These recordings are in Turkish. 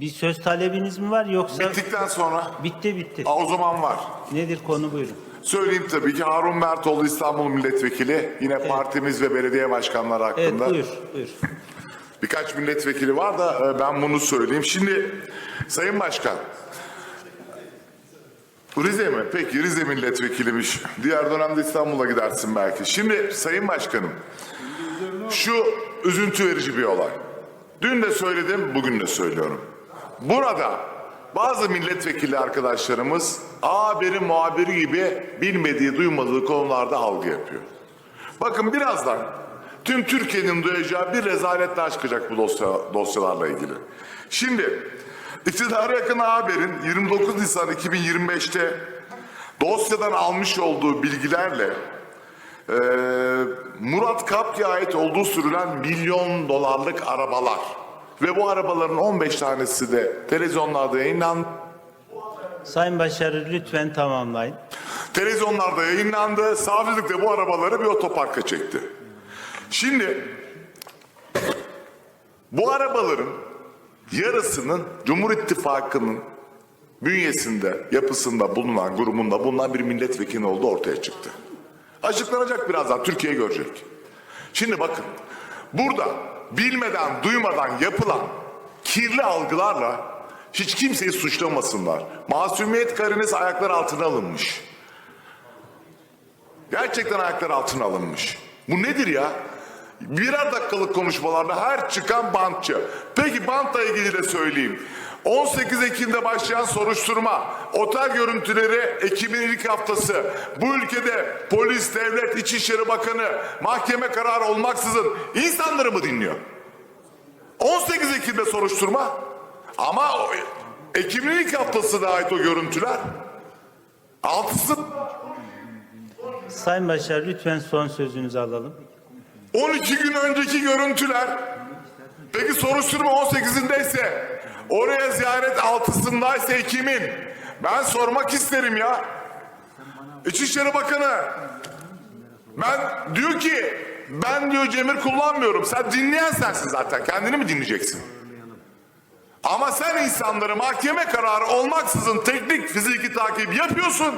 Bir söz talebiniz mi var yoksa Bittikten sonra bitti bitti. Aa, o zaman var. Nedir konu buyurun. Söyleyeyim tabii ki Harun Mertoğlu İstanbul Milletvekili. Yine partimiz ve belediye başkanları Evet hakkında. buyur buyur. Birkaç milletvekili var da e, ben bunu söyleyeyim. Şimdi Sayın Başkan. Rize mi? Peki Rize milletvekiliymiş. Diğer dönemde İstanbul'a gidersin belki. Şimdi Sayın Başkanım. Şu üzüntü verici bir olay. Dün de söyledim, bugün de söylüyorum. Burada bazı milletvekili arkadaşlarımız A haberi muhabiri gibi bilmediği, duymadığı konularda algı yapıyor. Bakın birazdan tüm Türkiye'nin duyacağı bir rezalet daha çıkacak bu dosya, dosyalarla ilgili. Şimdi iktidara yakın haberin 29 Nisan 2025'te dosyadan almış olduğu bilgilerle eee, Murat Kapki'ye ait olduğu sürülen milyon dolarlık arabalar ve bu arabaların 15 tanesi de televizyonlarda yayınlandı. Sayın Başarı lütfen tamamlayın. Televizyonlarda yayınlandı. Savcılık da bu arabaları bir otoparka çekti. Şimdi bu arabaların yarısının Cumhur İttifakı'nın bünyesinde, yapısında bulunan, grubunda bulunan bir milletvekili olduğu ortaya çıktı. Açıklanacak birazdan, Türkiye görecek. Şimdi bakın, burada bilmeden, duymadan yapılan kirli algılarla hiç kimseyi suçlamasınlar. Masumiyet karınız ayaklar altına alınmış. Gerçekten ayaklar altına alınmış. Bu nedir ya? Birer dakikalık konuşmalarda her çıkan bantçı. Peki bantla ilgili de söyleyeyim. 18 Ekim'de başlayan soruşturma, otel görüntüleri Ekim'in ilk haftası. Bu ülkede polis, devlet, İçişleri Bakanı mahkeme kararı olmaksızın insanları mı dinliyor? 18 Ekim'de soruşturma ama Ekim'in ilk haftasına ait o görüntüler. Altısı Sayın Başarı lütfen son sözünüzü alalım. 12 gün önceki görüntüler. Peki soruşturma 18'indeyse oraya ziyaret 6'sındaysa Ekim'in ben sormak isterim ya. İçişleri Bakanı ben diyor ki ben diyor Cemir kullanmıyorum. Sen dinleyen sensin zaten. Kendini mi dinleyeceksin? Ama sen insanları mahkeme kararı olmaksızın teknik fiziki takip yapıyorsun.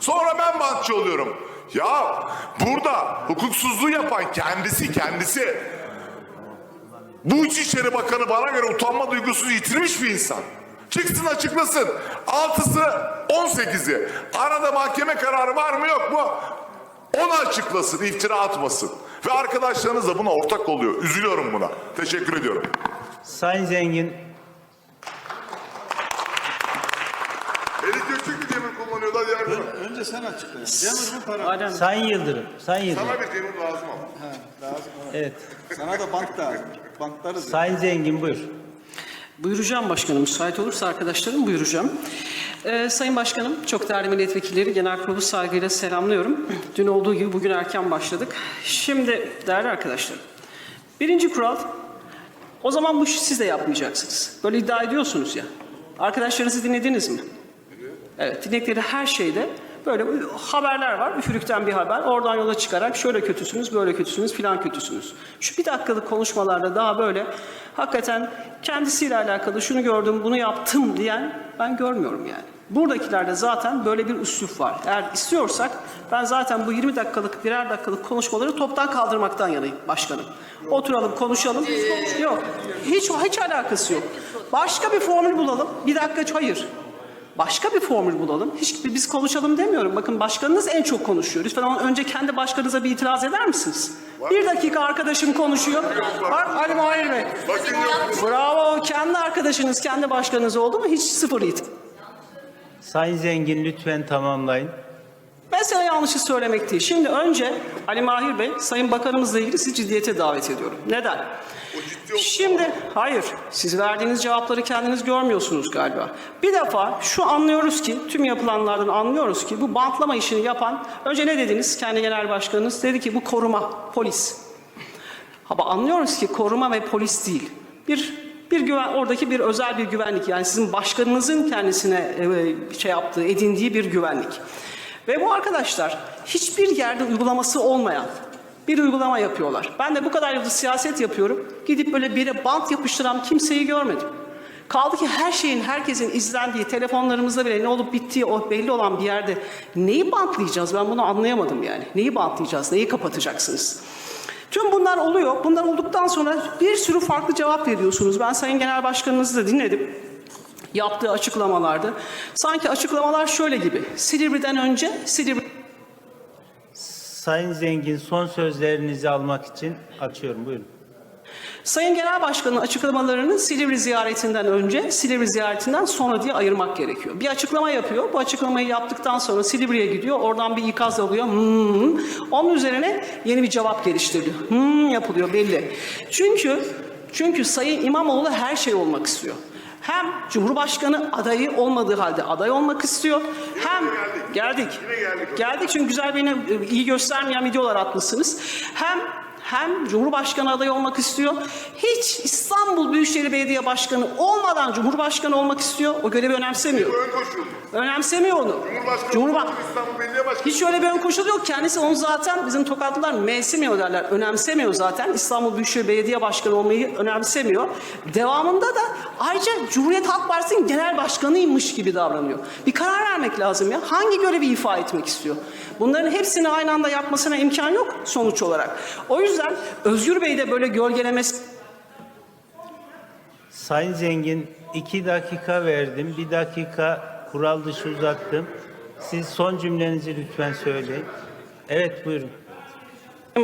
Sonra ben bantçı oluyorum. Ya burada hukuksuzluğu yapan kendisi kendisi. Bu İçişleri Bakanı bana göre utanma duygusunu yitirmiş bir insan. Çıksın açıklasın. Altısı 18'i. Arada mahkeme kararı var mı yok mu? Onu açıklasın, iftira atmasın. Ve arkadaşlarınız da buna ortak oluyor. Üzülüyorum buna. Teşekkür ediyorum. Sayın Zengin Eli göçük mü Cemil kullanıyorlar diğer mi? Önce sen açıkla. Cemil bu para. Sayın Yıldırım. Sayın Yıldırım. Sana bir Cemil lazım ama. He, lazım. Evet. Sana da bank lazım. Banklarız. Sayın Zengin buyur. Buyuracağım başkanım. Müsait olursa arkadaşlarım buyuracağım. Ee, Sayın Başkanım, çok değerli milletvekilleri, genel kurulu saygıyla selamlıyorum. Dün olduğu gibi bugün erken başladık. Şimdi değerli arkadaşlarım, birinci kural, o zaman bu işi siz de yapmayacaksınız. Böyle iddia ediyorsunuz ya. Arkadaşlarınızı dinlediniz mi? Evet, dinledikleri her şeyde böyle haberler var. Üfürükten bir haber. Oradan yola çıkarak şöyle kötüsünüz, böyle kötüsünüz, filan kötüsünüz. Şu bir dakikalık konuşmalarda daha böyle hakikaten kendisiyle alakalı şunu gördüm, bunu yaptım diyen ben görmüyorum yani. Buradakilerde zaten böyle bir üslup var. Eğer istiyorsak ben zaten bu 20 dakikalık, birer dakikalık konuşmaları toptan kaldırmaktan yanayım başkanım. Oturalım, konuşalım. Yok, hiç hiç alakası yok. Başka bir formül bulalım. Bir dakika, hayır. Başka bir formül bulalım. Hiç biz konuşalım demiyorum. Bakın başkanınız en çok konuşuyor. Lütfen ama önce kendi başkanınıza bir itiraz eder misiniz? Bir dakika arkadaşım konuşuyor. Var Ali Mahir Bey. Bravo. Kendi arkadaşınız, kendi başkanınız oldu mu hiç sıfır it. Sayın Zengin lütfen tamamlayın. Mesele yanlışı söylemek değil. Şimdi önce Ali Mahir Bey, Sayın Bakanımızla ilgili sizi ciddiyete davet ediyorum. Neden? Şimdi, hayır, siz verdiğiniz cevapları kendiniz görmüyorsunuz galiba. Bir defa şu anlıyoruz ki, tüm yapılanlardan anlıyoruz ki bu bantlama işini yapan, önce ne dediniz kendi genel başkanınız? Dedi ki bu koruma, polis. Ama anlıyoruz ki koruma ve polis değil. Bir bir güven oradaki bir özel bir güvenlik yani sizin başkanınızın kendisine e, şey yaptığı, edindiği bir güvenlik. Ve bu arkadaşlar hiçbir yerde uygulaması olmayan bir uygulama yapıyorlar. Ben de bu kadar yıldır siyaset yapıyorum. Gidip böyle bire bant yapıştıran kimseyi görmedim. Kaldı ki her şeyin, herkesin izlendiği, telefonlarımızda bile ne olup bittiği o belli olan bir yerde neyi bantlayacağız? Ben bunu anlayamadım yani. Neyi bantlayacağız, neyi kapatacaksınız? Tüm bunlar oluyor. Bunlar olduktan sonra bir sürü farklı cevap veriyorsunuz. Ben Sayın Genel Başkanınızı da dinledim yaptığı açıklamalarda. Sanki açıklamalar şöyle gibi. Silivri'den önce Silivri Sayın Zengin son sözlerinizi almak için açıyorum. Buyurun. Sayın Genel Başkan'ın açıklamalarını Silivri ziyaretinden önce, Silivri ziyaretinden sonra diye ayırmak gerekiyor. Bir açıklama yapıyor. Bu açıklamayı yaptıktan sonra Silivri'ye gidiyor. Oradan bir ikaz alıyor. Hmm. Onun üzerine yeni bir cevap geliştiriliyor. Hmm yapılıyor belli. Çünkü çünkü Sayın İmamoğlu her şey olmak istiyor. Hem Cumhurbaşkanı adayı olmadığı halde aday olmak istiyor. Hem geldik. Geldik çünkü güzel beni e, iyi göstermeyen videolar atmışsınız. Hem hem Cumhurbaşkanı adayı olmak istiyor. Hiç İstanbul Büyükşehir Belediye Başkanı olmadan Cumhurbaşkanı olmak istiyor. O görevi önemsemiyor. Ön koşul. Önemsemiyor onu. Cumhurbaşkanı Cumhurba İstanbul Belediye Başkanı. hiç öyle bir ön koşulu yok. Kendisi onu zaten bizim tokatlılar mevsimiyor derler. Önemsemiyor zaten. İstanbul Büyükşehir Belediye Başkanı olmayı önemsemiyor. Devamında da ayrıca Cumhuriyet Halk Partisi'nin genel başkanıymış gibi davranıyor. Bir karar vermek lazım ya. Hangi görevi ifa etmek istiyor? Bunların hepsini aynı anda yapmasına imkan yok sonuç olarak. O yüzden Özgür Bey de böyle gölgelemesi Sayın Zengin iki dakika verdim. Bir dakika kural dışı uzattım. Siz son cümlenizi lütfen söyleyin. Evet buyurun.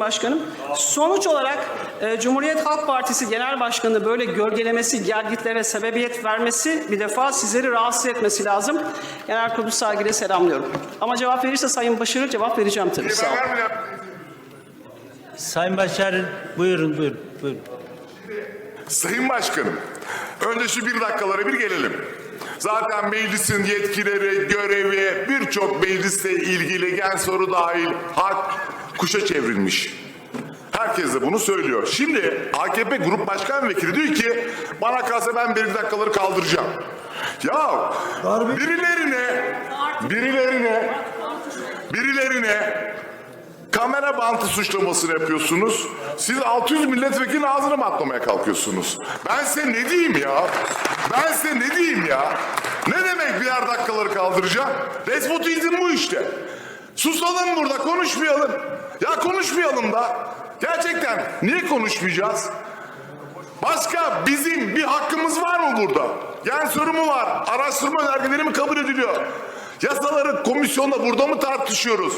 Başkanım. Sonuç olarak e, Cumhuriyet Halk Partisi Genel Başkanı böyle gölgelemesi, gelgitlere sebebiyet vermesi bir defa sizleri rahatsız etmesi lazım. Genel Kurulu saygıyla selamlıyorum. Ama cevap verirse Sayın Başarı cevap vereceğim tabii. Sağ olun. Sayın Başar buyurun buyurun. buyurun. Sayın Başkanım, önce şu bir dakikalara bir gelelim. Zaten meclisin yetkileri, görevi, birçok meclisle ilgili gen soru dahil hak kuşa çevrilmiş. Herkes de bunu söylüyor. Şimdi AKP Grup Başkan Vekili diyor ki bana kalsa ben bir dakikaları kaldıracağım. Ya birilerine, birilerine, birilerine kamera bantı suçlamasını yapıyorsunuz. Siz 600 milletvekilinin ağzına mı atlamaya kalkıyorsunuz? Ben size ne diyeyim ya? Ben size ne diyeyim ya? Ne demek birer dakikaları kaldıracağım? Despotizm bu işte. Susalım burada konuşmayalım. Ya konuşmayalım da. Gerçekten niye konuşmayacağız? Başka bizim bir hakkımız var mı burada? Gen soru mu var? Araştırma önergeleri mi kabul ediliyor? Yasaları komisyonda burada mı tartışıyoruz?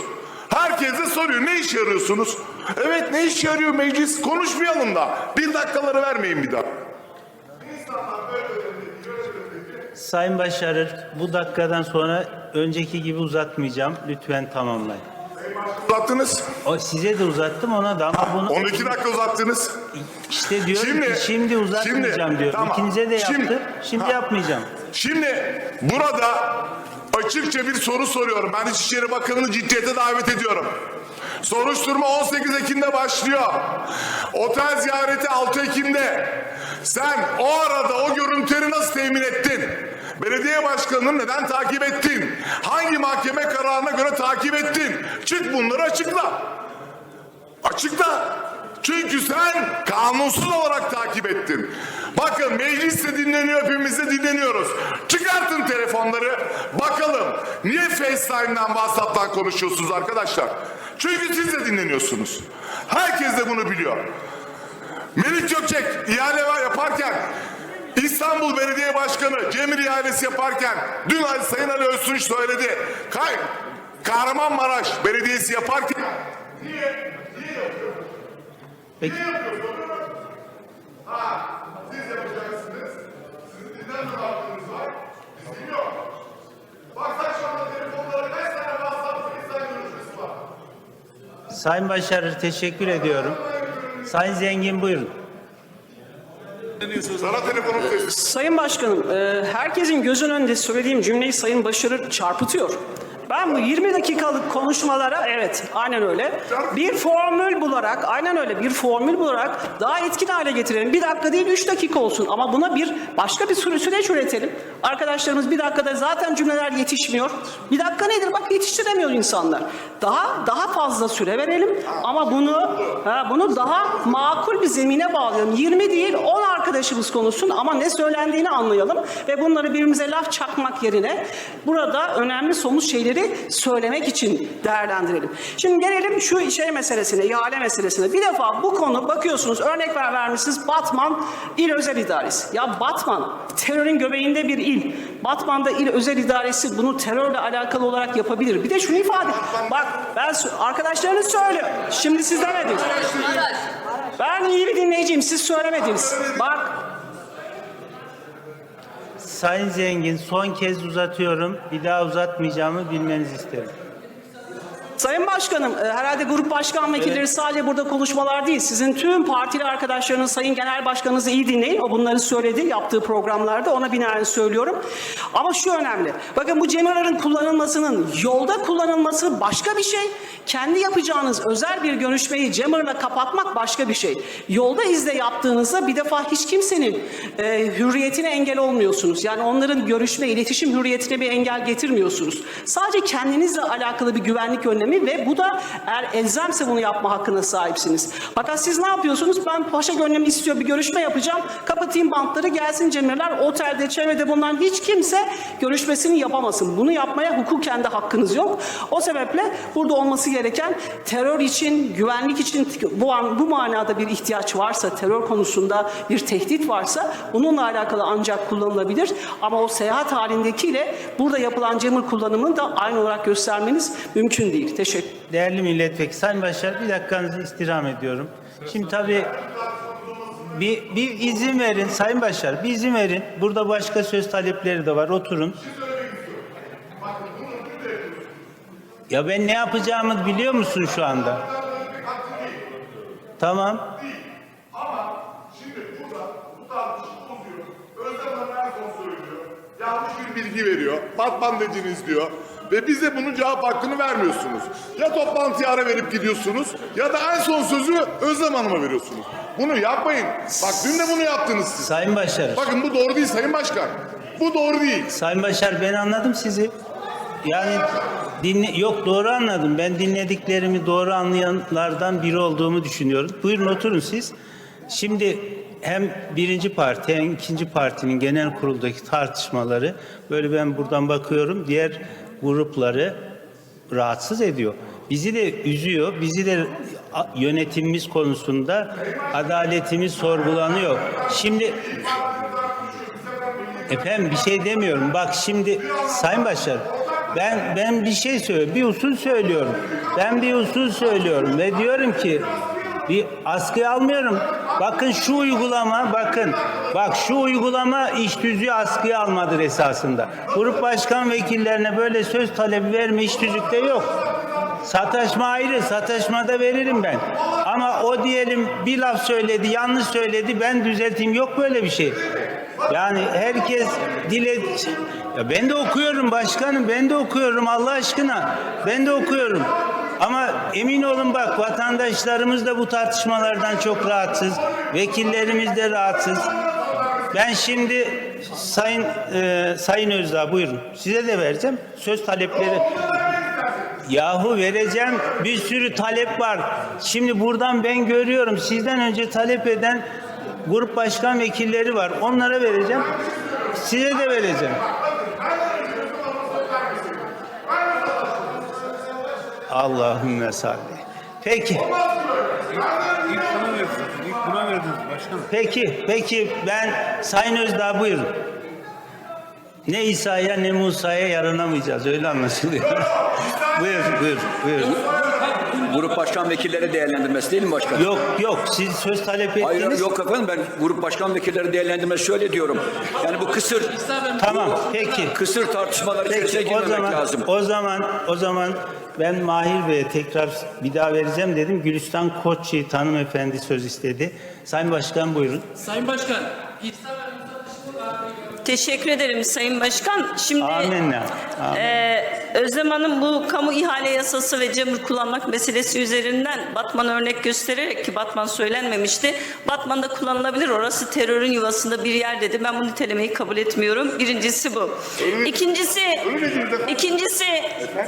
Herkes de soruyor ne işe yarıyorsunuz? Evet ne işe yarıyor meclis? Konuşmayalım da. Bir dakikaları vermeyin bir daha. Sayın Başarır bu dakikadan sonra önceki gibi uzatmayacağım. Lütfen tamamlayın. Uzattınız. O size de uzattım ona da ama bunu 12 dakika uzattınız. işte diyorum Şimdi- ki şimdi uzatmayacağım şimdi, diyor. tamam. İkinize de Şimdi- yaptım. Şimdi Ha. yapmayacağım. Şimdi burada açıkça bir soru soruyorum. Ben İçişleri Bakanı'nı ciddiyete davet ediyorum. Soruşturma 18 Ekim'de başlıyor. Otel ziyareti 6 Ekim'de. Sen o arada o görüntüleri nasıl temin ettin? Belediye başkanını neden takip ettin? Hangi mahkeme kararına göre takip ettin? Çık bunları açıkla. Açıkla. Çünkü sen kanunsuz olarak takip ettin. Bakın meclis de dinleniyor, hepimiz de dinleniyoruz. Çıkartın telefonları, bakalım. Niye FaceTime'dan, WhatsApp'tan konuşuyorsunuz arkadaşlar? Çünkü siz de dinleniyorsunuz. Herkes de bunu biliyor. Melik Gökçek ihale yaparken İstanbul Belediye Başkanı Cemil ihalesi yaparken dün Sayın Ali Öztunç söyledi. Kay Kahramanmaraş Belediyesi yaparken Peki. Siz yapacaksınız. Sizin neden mi hakkınız var? Bizim yok. Baksak şu anda telefonlara kaç tane WhatsApp, FaceTime görüşmesi var? Sayın Başarır teşekkür ediyorum. Sayın Zengin buyurun. Sana telefonum. Sayın Başkanım, e, herkesin gözün önünde söylediğim cümleyi Sayın Başarı çarpıtıyor. Ben bu 20 dakikalık konuşmalara evet aynen öyle bir formül bularak aynen öyle bir formül bularak daha etkin hale getirelim. Bir dakika değil üç dakika olsun ama buna bir başka bir süre süreç üretelim. Arkadaşlarımız bir dakikada zaten cümleler yetişmiyor. Bir dakika nedir bak yetiştiremiyor insanlar. Daha daha fazla süre verelim ama bunu ha, bunu daha makul bir zemine bağlayalım. 20 değil 10 arkadaşlar arkadaşımız konuşsun ama ne söylendiğini anlayalım ve bunları birbirimize laf çakmak yerine burada önemli somut şeyleri söylemek için değerlendirelim. Şimdi gelelim şu şey meselesine, ihale meselesine. Bir defa bu konu bakıyorsunuz örnek ver vermişsiniz Batman İl Özel İdaresi. Ya Batman terörün göbeğinde bir il. Batman'da il özel idaresi bunu terörle alakalı olarak yapabilir. Bir de şunu ifade Bak ben arkadaşlarınız söylüyor. Şimdi siz demediniz. Ben iyi bir dinleyiciyim. Siz söylemediniz. Bak Sayın Zengin son kez uzatıyorum. Bir daha uzatmayacağımı bilmenizi isterim. Sayın Başkanım, e, herhalde grup başkan vekilleri sadece burada konuşmalar değil. Sizin tüm partili arkadaşlarınız, Sayın Genel Başkanınızı iyi dinleyin. O bunları söyledi yaptığı programlarda. Ona binaen söylüyorum. Ama şu önemli. Bakın bu CEMER'ların kullanılmasının yolda kullanılması başka bir şey. Kendi yapacağınız özel bir görüşmeyi CEMER'la kapatmak başka bir şey. Yolda izle yaptığınızda bir defa hiç kimsenin e, hürriyetine engel olmuyorsunuz. Yani onların görüşme, iletişim hürriyetine bir engel getirmiyorsunuz. Sadece kendinizle alakalı bir güvenlik önlemi ve bu da eğer elzemse bunu yapma hakkına sahipsiniz. Fakat siz ne yapıyorsunuz? Ben paşa gönlüm istiyor bir görüşme yapacağım. Kapatayım bantları gelsin Cemreler. Otelde, çevrede bulunan hiç kimse görüşmesini yapamasın. Bunu yapmaya hukuken de hakkınız yok. O sebeple burada olması gereken terör için, güvenlik için bu, an, bu manada bir ihtiyaç varsa, terör konusunda bir tehdit varsa bununla alakalı ancak kullanılabilir. Ama o seyahat halindekiyle burada yapılan cemir kullanımını da aynı olarak göstermeniz mümkün değil. Değerli milletvekili Sayın Başar bir dakikanızı istirham ediyorum. Şimdi tabii bir, bir izin verin Sayın Başar bir izin verin. Burada başka söz talepleri de var oturun. Ya ben ne yapacağımı biliyor musun şu anda? Tamam. Yanlış bir bilgi veriyor. Batman dediniz diyor. Ve bize bunun cevap hakkını vermiyorsunuz. Ya toplantıya ara verip gidiyorsunuz ya da en son sözü Özlem Hanım'a veriyorsunuz. Bunu yapmayın. Bak dün de bunu yaptınız siz. Sayın Başar. Bakın bu doğru değil Sayın Başkan. Bu doğru değil. Sayın Başar ben anladım sizi. Yani dinle yok doğru anladım. Ben dinlediklerimi doğru anlayanlardan biri olduğumu düşünüyorum. Buyurun oturun siz. Şimdi hem birinci parti hem ikinci partinin genel kuruldaki tartışmaları böyle ben buradan bakıyorum diğer grupları rahatsız ediyor. Bizi de üzüyor. Bizi de yönetimimiz konusunda adaletimiz sorgulanıyor. Şimdi Efendim bir şey demiyorum. Bak şimdi Sayın Başar ben ben bir şey söylüyorum. Bir usul söylüyorum. Ben bir usul söylüyorum ve diyorum ki bir askıya almıyorum. Bakın şu uygulama bakın. Bak şu uygulama iş tüzüğü askıya almadır esasında. Grup başkan vekillerine böyle söz talebi verme iş tüzükte yok. Sataşma ayrı, sataşmada veririm ben. Ama o diyelim bir laf söyledi, yanlış söyledi, ben düzelteyim. Yok böyle bir şey. Yani herkes dile... Ya ben de okuyorum başkanım, ben de okuyorum Allah aşkına. Ben de okuyorum. Ama emin olun bak vatandaşlarımız da bu tartışmalardan çok rahatsız. Vekillerimiz de rahatsız. Ben şimdi Sayın e, Sayın Özdağ buyurun. Size de vereceğim. Söz talepleri Yahu vereceğim bir sürü talep var. Şimdi buradan ben görüyorum sizden önce talep eden grup başkan vekilleri var. Onlara vereceğim. Size de vereceğim. Allahümme salli. Peki. İlk buna verdiniz başkanım. Peki, peki ben Sayın Özdağ buyurun. Ne İsa'ya ne Musa'ya yaranamayacağız öyle anlaşılıyor. buyur, buyur, buyur. Grup başkan vekilleri değerlendirmesi değil mi başkanım? Yok yok siz söz talep ettiniz. Hayır yok efendim ben grup başkan vekilleri değerlendirmesi şöyle diyorum. Yani bu kısır Tamam peki. kısır tartışmalar içerisine Peki o girmemek zaman lazım. o zaman o zaman ben Mahir Bey'e tekrar bir daha vereceğim dedim. Gülistan Koçyiğit hanımefendi söz istedi. Sayın Başkan buyurun. Sayın Başkan, Teşekkür ederim Sayın Başkan. Şimdi Amenna. Amin. e, Özlem Hanım bu kamu ihale yasası ve cemur kullanmak meselesi üzerinden Batman örnek göstererek ki Batman söylenmemişti. Batman'da kullanılabilir. Orası terörün yuvasında bir yer dedi. Ben bu nitelemeyi kabul etmiyorum. Birincisi bu. İkincisi, ikincisi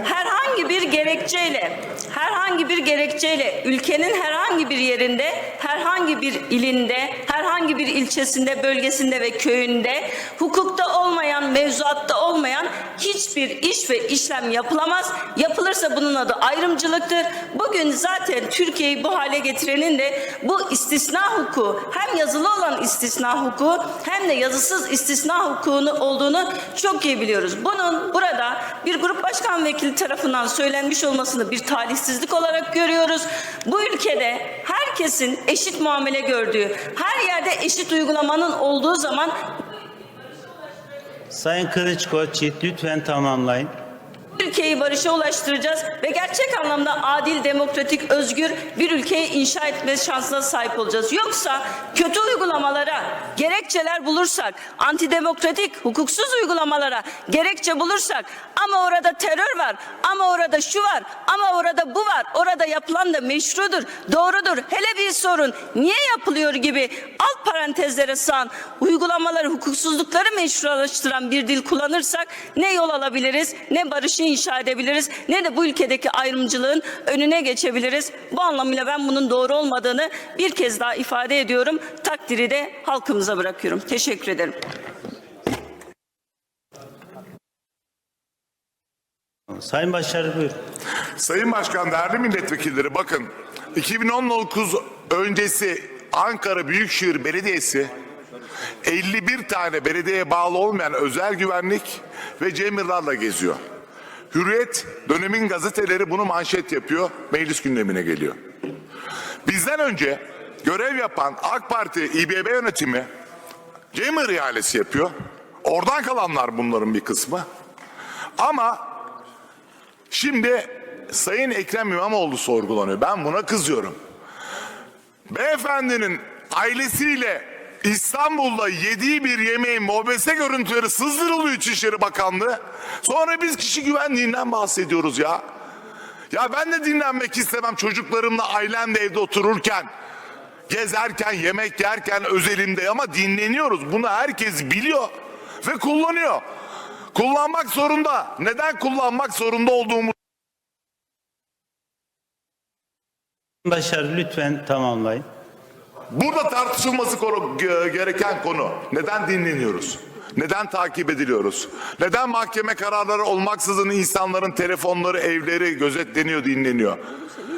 herhangi bir gerekçeyle herhangi bir gerekçeyle ülkenin herhangi bir yerinde, herhangi bir ilinde, herhangi bir ilçesinde, bölgesinde ve köyünde hukukta olmayan, mevzuatta olmayan hiçbir iş ve işlem yapılamaz. Yapılırsa bunun adı ayrımcılıktır. Bugün zaten Türkiye'yi bu hale getirenin de bu istisna hukuku hem yazılı olan istisna hukuku hem de yazısız istisna hukukunu olduğunu çok iyi biliyoruz. Bunun burada bir grup başkan vekili tarafından söylenmiş olmasını bir talihsizlik olarak görüyoruz. Bu ülkede herkesin eşit muamele gördüğü, her yerde eşit uygulamanın olduğu zaman Sayın Kılıçkoç lütfen tamamlayın. Ülkeyi barışa ulaştıracağız ve gerçek anlamda adil, demokratik, özgür bir ülkeyi inşa etme şansına sahip olacağız. Yoksa kötü uygulamalara gerekçeler bulursak, antidemokratik, hukuksuz uygulamalara gerekçe bulursak ama orada terör var, ama orada şu var, ama orada bu var, orada yapılan da meşrudur, doğrudur. Hele bir sorun niye yapılıyor gibi alt parantezlere sığan uygulamaları, hukuksuzlukları meşrulaştıran bir dil kullanırsak ne yol alabiliriz, ne barışı inşa edebiliriz, ne de bu ülkedeki ayrımcılığın önüne geçebiliriz. Bu anlamıyla ben bunun doğru olmadığını bir kez daha ifade ediyorum. Takdiri de halkımıza bırakıyorum. Teşekkür ederim. Sayın Başar buyur. Sayın Başkan, değerli milletvekilleri bakın 2019 öncesi Ankara Büyükşehir Belediyesi 51 tane belediyeye bağlı olmayan özel güvenlik ve cemirlarla geziyor. Hürriyet dönemin gazeteleri bunu manşet yapıyor, meclis gündemine geliyor. Bizden önce görev yapan AK Parti İBB yönetimi Cemil ihalesi yapıyor. Oradan kalanlar bunların bir kısmı. Ama Şimdi Sayın Ekrem İmamoğlu sorgulanıyor. Ben buna kızıyorum. Beyefendinin ailesiyle İstanbul'da yediği bir yemeğin mobese görüntüleri sızdırılıyor İçişleri Bakanlığı. Sonra biz kişi güvenliğinden bahsediyoruz ya. Ya ben de dinlenmek istemem çocuklarımla ailemle evde otururken. Gezerken, yemek yerken özelimde ama dinleniyoruz. Bunu herkes biliyor ve kullanıyor. Kullanmak zorunda. Neden kullanmak zorunda olduğumu Başar lütfen tamamlayın. Burada tartışılması konu- ge- gereken konu. Neden dinleniyoruz? Neden takip ediliyoruz? Neden mahkeme kararları olmaksızın insanların telefonları, evleri gözetleniyor, dinleniyor?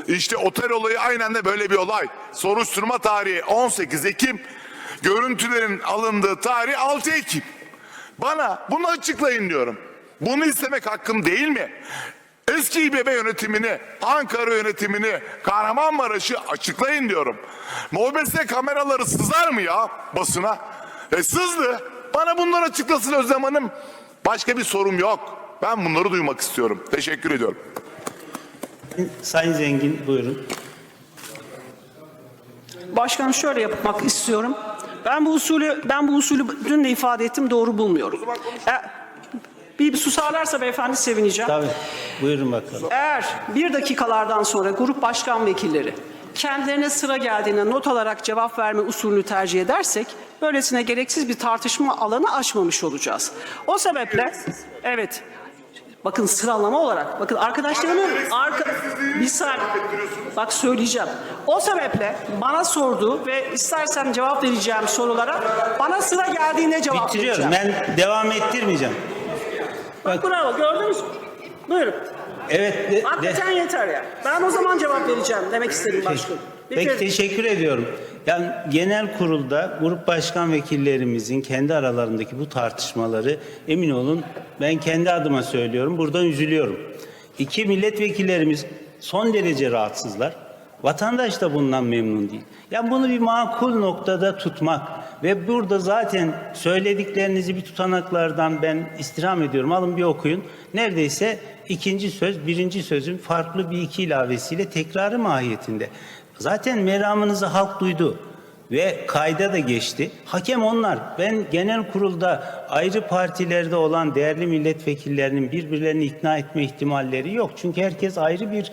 İşte otel olayı aynen de böyle bir olay. Soruşturma tarihi 18 Ekim, görüntülerin alındığı tarih 6 Ekim. Bana bunu açıklayın diyorum. Bunu istemek hakkım değil mi? Eski İBB yönetimini, Ankara yönetimini, Kahramanmaraş'ı açıklayın diyorum. MOBESE kameraları sızar mı ya basına? E sızdı. Bana bunları açıklasın Özlem Hanım. Başka bir sorum yok. Ben bunları duymak istiyorum. Teşekkür ediyorum. Sayın Zengin buyurun. Başkanım şöyle yapmak istiyorum. Ben bu usulü ben bu usulü dün de ifade ettim doğru bulmuyorum. E, bir susarlarsa beyefendi sevineceğim. Tabii. Buyurun bakalım. Eğer bir dakikalardan sonra grup başkan vekilleri kendilerine sıra geldiğinde not alarak cevap verme usulünü tercih edersek böylesine gereksiz bir tartışma alanı açmamış olacağız. O sebeple evet bakın sıralama olarak bakın arkadaşlarımın arka bir saniye bak söyleyeceğim. O sebeple bana sorduğu ve istersen cevap vereceğim sorulara bana sıra geldiğinde cevap Bitiriyorum. vereceğim. Ben devam ettirmeyeceğim. Bak bravo gördünüz mü? Buyurun. Evet. de- de- Hakikaten yeter ya. Ben o zaman cevap vereceğim demek istedim başkanım. Peki teşekkür ediyorum. Yani genel kurulda grup başkan vekillerimizin kendi aralarındaki bu tartışmaları emin olun ben kendi adıma söylüyorum buradan üzülüyorum. İki milletvekillerimiz son derece rahatsızlar. Vatandaş da bundan memnun değil. Yani bunu bir makul noktada tutmak ve burada zaten söylediklerinizi bir tutanaklardan ben istirham ediyorum. Alın bir okuyun. Neredeyse ikinci söz birinci sözün farklı bir iki ilavesiyle tekrarı mahiyetinde. Zaten meramınızı halk duydu. ve kayda da geçti. Hakem onlar. Ben genel kurulda ayrı partilerde olan değerli milletvekillerinin birbirlerini ikna etme ihtimalleri yok. Çünkü herkes ayrı bir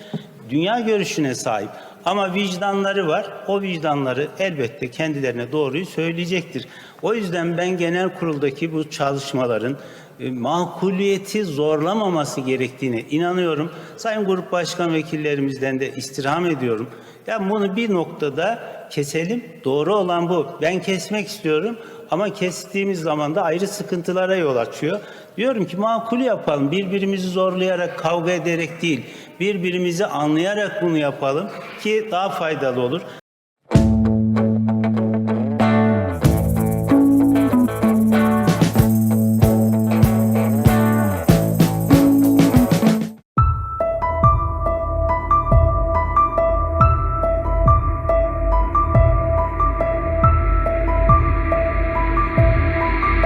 dünya görüşüne sahip. Ama vicdanları var. O vicdanları elbette kendilerine doğruyu söyleyecektir. O yüzden ben genel kuruldaki bu çalışmaların e, makuliyeti zorlamaması gerektiğine inanıyorum. Sayın Grup Başkan Vekillerimizden de istirham ediyorum. Ya bunu bir noktada keselim. Doğru olan bu. Ben kesmek istiyorum ama kestiğimiz zaman da ayrı sıkıntılara yol açıyor. Diyorum ki makul yapalım. Birbirimizi zorlayarak, kavga ederek değil. Birbirimizi anlayarak bunu yapalım ki daha faydalı olur.